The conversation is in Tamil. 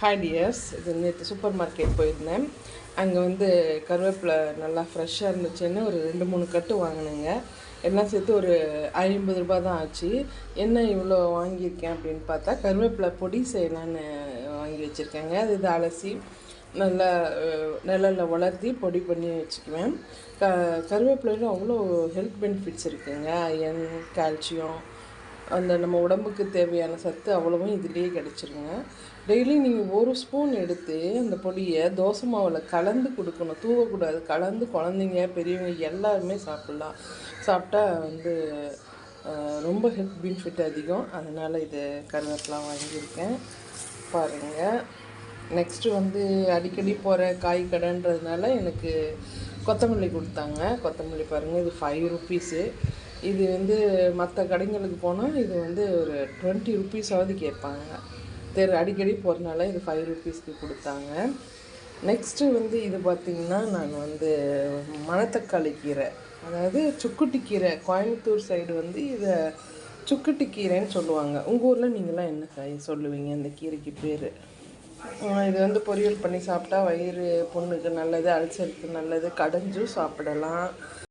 Hi tears. இது நேற்று சூப்பர் மார்க்கெட் போயிருந்தேன். அங்கே வந்து கருவேப்பிலை நல்லா ஃப்ரெஷ்ஷாக இருந்துச்சுன்னு ஒரு ரெண்டு மூணு கட்டு வாங்கினேங்க. எல்லாம் சேர்த்து ஒரு ஐம்பது ரூபாய் தான் ஆச்சு. என்ன இவ்வளோ வாங்கியிருக்கேன் அப்படின்னு பார்த்தா கருவேப்பிலை பொடி செய்யலான்னு வாங்கி வச்சுருக்கேங்க. அது இது அலசி நல்லா நிழலில் வளர்த்தி பொடி பண்ணி வச்சுக்குவேன். க கருவேப்பிலையில் அவ்வளோ ஹெல்த் பெனிஃபிட்ஸ் இருக்குதுங்க அயன் கால்சியம் அந்த நம்ம உடம்புக்கு தேவையான சத்து அவ்வளவும் இதுலேயே கிடச்சிருங்க. டெய்லி நீங்கள் ஒரு ஸ்பூன் எடுத்து அந்த பொடியை தோசை மாவில் கலந்து கொடுக்கணும். தூவக்கூடாது. கலந்து குழந்தைங்க பெரியவங்க எல்லாருமே சாப்பிட்லாம். சாப்பிட்டா வந்து ரொம்ப ஹெல்த் பெனிஃபிட் அதிகம். அதனால் இது கருவேப்பிலாம் வாங்கியிருக்கேன். பாருங்கள் நெக்ஸ்ட்டு வந்து அடிக்கடி போகிற காய் கடைன்றதுனால எனக்கு கொத்தமல்லி கொடுத்தாங்க. கொத்தமல்லி பாருங்கள் இது ஃபைவ் ருப்பீஸு இது வந்து மற்ற கடைங்களுக்கு போனால் இது வந்து ஒரு டுவெண்ட்டி ருப்பீஸாவது கேட்பாங்க. தெரு அடிக்கடி போகிறனால இது ஃபைவ் ருப்பீஸ்க்கு கொடுத்தாங்க. நெக்ஸ்ட்டு வந்து இது பார்த்திங்கன்னா நான் வந்து மணத்தக்காளி கீரை. அதாவது சுக்குட்டி கீரை. கோயம்புத்தூர் சைடு வந்து இதை சுக்குட்டி கீரைன்னு சொல்லுவாங்க. உங்கள் ஊரில் நீங்களாம் என்ன காய் சொல்லுவீங்க? இந்த கீரைக்கு பேர். இது வந்து பொரியல் பண்ணி சாப்பிட்டா வயிறு புண்ணுக்கு நல்லது அல்சருக்கு நல்லது கடைஞ்சும் சாப்பிடலாம்.